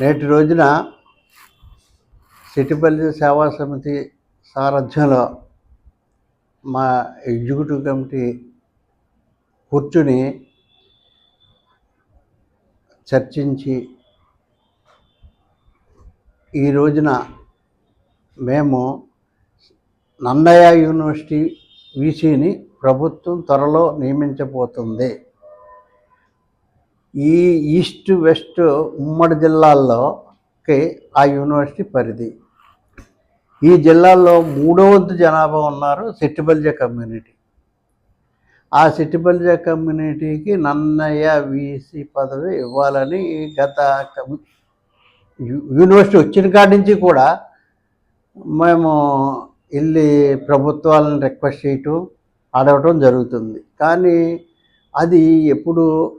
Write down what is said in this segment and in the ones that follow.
నేటి రోజున సిటిపల్లి సేవా సమితి సారథ్యంలో మా ఎగ్జిక్యూటివ్ కమిటీ కూర్చుని చర్చించి ఈ రోజున మేము నన్నయ్య యూనివర్సిటీ వీసీని ప్రభుత్వం త్వరలో నియమించబోతుంది. ఈ ఈస్ట్ వెస్ట్ ఉమ్మడి జిల్లాల్లోకి ఆ యూనివర్సిటీ పరిధి. ఈ జిల్లాల్లో మూడో వంతు జనాభా ఉన్నారు సెట్టిబల్జ కమ్యూనిటీ. ఆ సెట్టిబల్జ కమ్యూనిటీకి నన్నయ్య వీసీ పదవి ఇవ్వాలని గత కమి- యూనివర్సిటీ వచ్చిన కాడి నుంచి కూడా మేము వెళ్ళి ప్రభుత్వాలను రిక్వెస్ట్ చేయటం అడగటం జరుగుతుంది. కానీ అది ఎప్పుడు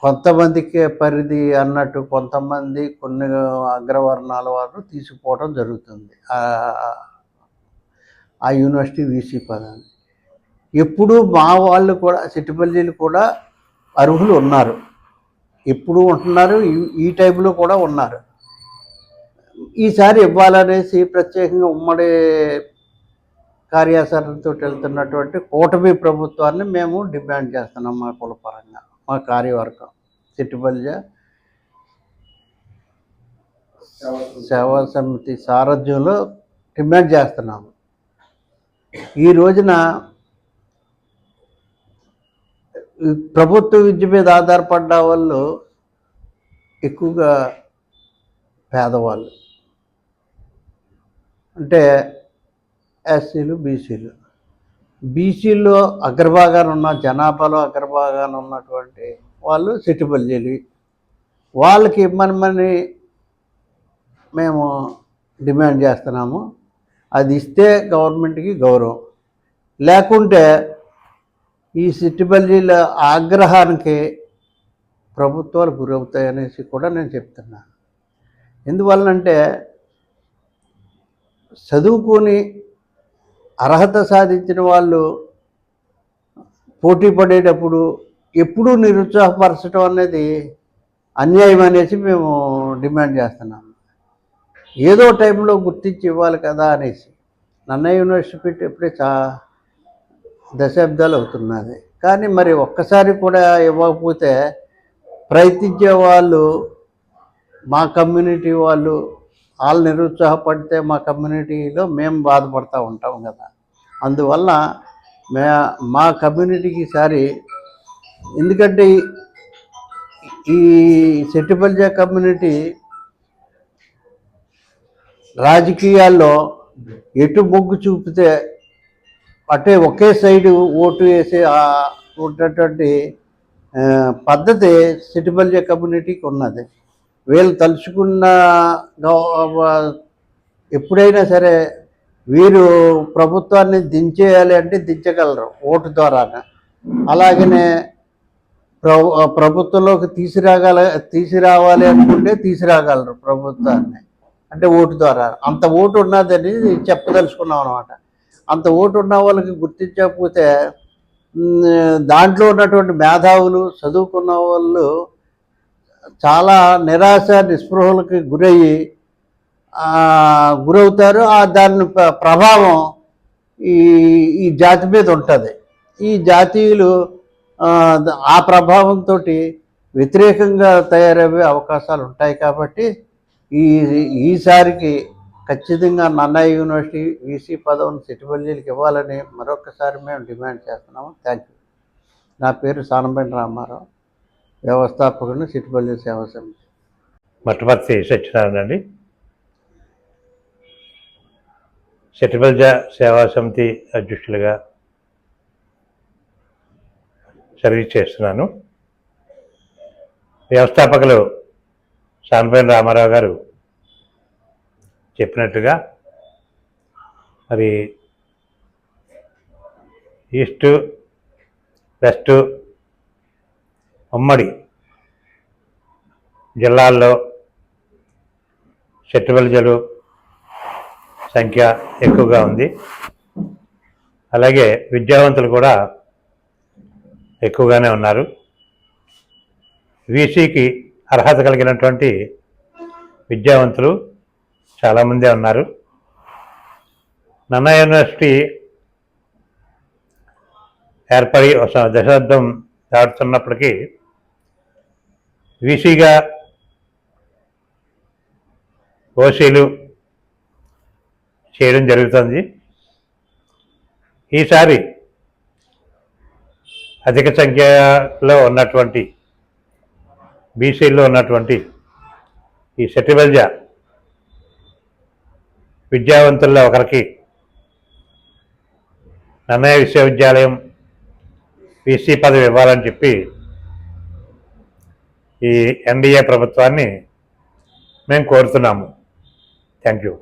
కొంతమందికి పరిధి అన్నట్టు కొంతమంది కొన్ని అగ్రవర్ణాల వారు తీసుకుపోవడం జరుగుతుంది. ఆ- యూనివర్సిటీ వీసీ పదాన్ని. ఎప్పుడు మా వాళ్ళు కూడా సిట్టిపల్లీలు కూడా అర్హులు ఉన్నారు. ఎప్పుడు ఉంటున్నారు ఈ- ఈ టైంలో కూడా ఉన్నారు. ఈసారి ఇవ్వాలనేసి ప్రత్యేకంగా ఉమ్మడి కార్యాచరణతో వెళ్తున్నటువంటి కూటమి ప్రభుత్వాన్ని మేము డిమాండ్ చేస్తున్నాం మా కులపరంగా మా కార్యవర్గం. చిట్టుపల్లి సేవా సమితి సారథ్యంలో డిమాండ్ చేస్తున్నాము. ఈ రోజున ప్రభుత్వ విద్య మీద ఆధారపడ్డ వాళ్ళు ఎక్కువగా పేదవాళ్ళు. అంటే ఎస్సీలు బీసీలు. బీసీల్లో అగ్రభాగాన ఉన్న జనాభాలో అగ్రభాగాన ఉన్నటువంటి వాళ్ళు సిటిబల్జీలు వాళ్ళకి ఇమ్మనమని మేము డిమాండ్ చేస్తున్నాము. అది ఇస్తే గవర్నమెంట్కి గౌరవం. లేకుంటే ఈ సిట్టిబల్జీల ఆగ్రహానికి ప్రభుత్వాలు గురవుతాయనేసి కూడా నేను చెప్తున్నాను. ఎందువలనంటే చదువుకొని అర్హత సాధించిన వాళ్ళు పోటీ పడేటప్పుడు ఎప్పుడూ నిరుత్సాహపరచడం అనేది అన్యాయం అనేసి మేము డిమాండ్ చేస్తున్నాము ఏదో టైంలో గుర్తించి ఇవ్వాలి కదా అనేసి. నన్నయ్య యూనివర్సిటీ ఇప్పుడే చా దశాబ్దాలు అవుతున్నది కానీ మరి ఒక్కసారి కూడా ఇవ్వకపోతే ప్రయత్నించే వాళ్ళు మా కమ్యూనిటీ వాళ్ళు వాళ్ళు నిరుత్సాహపడితే మా కమ్యూనిటీలో మేము బాధపడుతూ ఉంటాం కదా. అందువల్ల మే మా కమ్యూనిటీకి ఈసారి ఎందుకంటే ఈ- ఈ సెట్టిపల్జా కమ్యూనిటీ రాజకీయాల్లో ఎటు మొగ్గు చూపితే అంటే ఒకే సైడు ఓటు వేసే ఆ ఉన్నటువంటి పద్ధతి సిటిబల్జ కమ్యూనిటీకి ఉన్నది. వీళ్ళు తలుచుకున్న ఎప్పుడైనా సరే వీరు ప్రభుత్వాన్ని దించేయాలి అంటే దించగలరు ఓటు ద్వారానే. అలాగనే ప్రభుత్వంలోకి తీసుకురాగల తీసుకురావాలి అనుకుంటే తీసుకురాగలరు ప్రభుత్వాన్ని. అంటే ఓటు ద్వారా. అంత ఓటు ఉన్నదని చెప్పదలుచుకున్నాం అనమాట అంత ఓటు ఉన్న వాళ్ళకి గుర్తించకపోతే దాంట్లో ఉన్నటువంటి మేధావులు చదువుకున్న వాళ్ళు చాలా నిరాశ నిస్పృహలకి గురయ్యి గురవుతారు. ఆ దాని ప్రభావం ఈ ఈ జాతి మీద ఉంటుంది. ఈ జాతీయులు ఆ, ప్రభావంతో వ్యతిరేకంగా తయారయ్యే అవకాశాలు ఉంటాయి కాబట్టి ఈ ఈసారికి ఖచ్చితంగా నన్నయ్య యూనివర్సిటీ వీసీ పదవిని సిటిబల్లీలకు ఇవ్వాలని మరొకసారి మేము డిమాండ్ చేస్తున్నాము. Thank you. నా పేరు సానంపేట రామారావు. వ్యవస్థాపకుడు సిటిబల్లి సేవా సమితి. మట్టపర్తి సత్యనారాయణ అండి. శటిబల్జ సేవా సమితి అధ్యక్షులుగా సర్వీస్ చేస్తున్నాను. వ్యవస్థాపకులు శాంపేన రామారావు గారు చెప్పినట్టుగా మరి ఈస్ట్ వెస్ట్ ఉమ్మడి జిల్లాల్లో శెట్టుబలిజలు సంఖ్య ఎక్కువగా ఉంది. అలాగే విద్యావంతులు కూడా ఎక్కువగానే ఉన్నారు. వీసీకి అర్హత కలిగినటువంటి విద్యావంతులు చాలామందే ఉన్నారు. నన్నా యూనివర్సిటీ ఏర్పడి ఒక దశాబ్దం దాటుతున్నప్పటికీ వీసీగా ఓసీలు చేయడం జరుగుతుంది. ఈసారి అధిక సంఖ్యలో ఉన్నటువంటి బీసీలో ఉన్నటువంటి ఈ శటిబల్జ విద్యావంతుల్లో ఒకరికి నన్నయ్య విశ్వవిద్యాలయం బీసీ పదవి ఇవ్వాలని చెప్పి ఈ ఎన్డీఏ ప్రభుత్వాన్ని మేము కోరుతున్నాము. Thank you.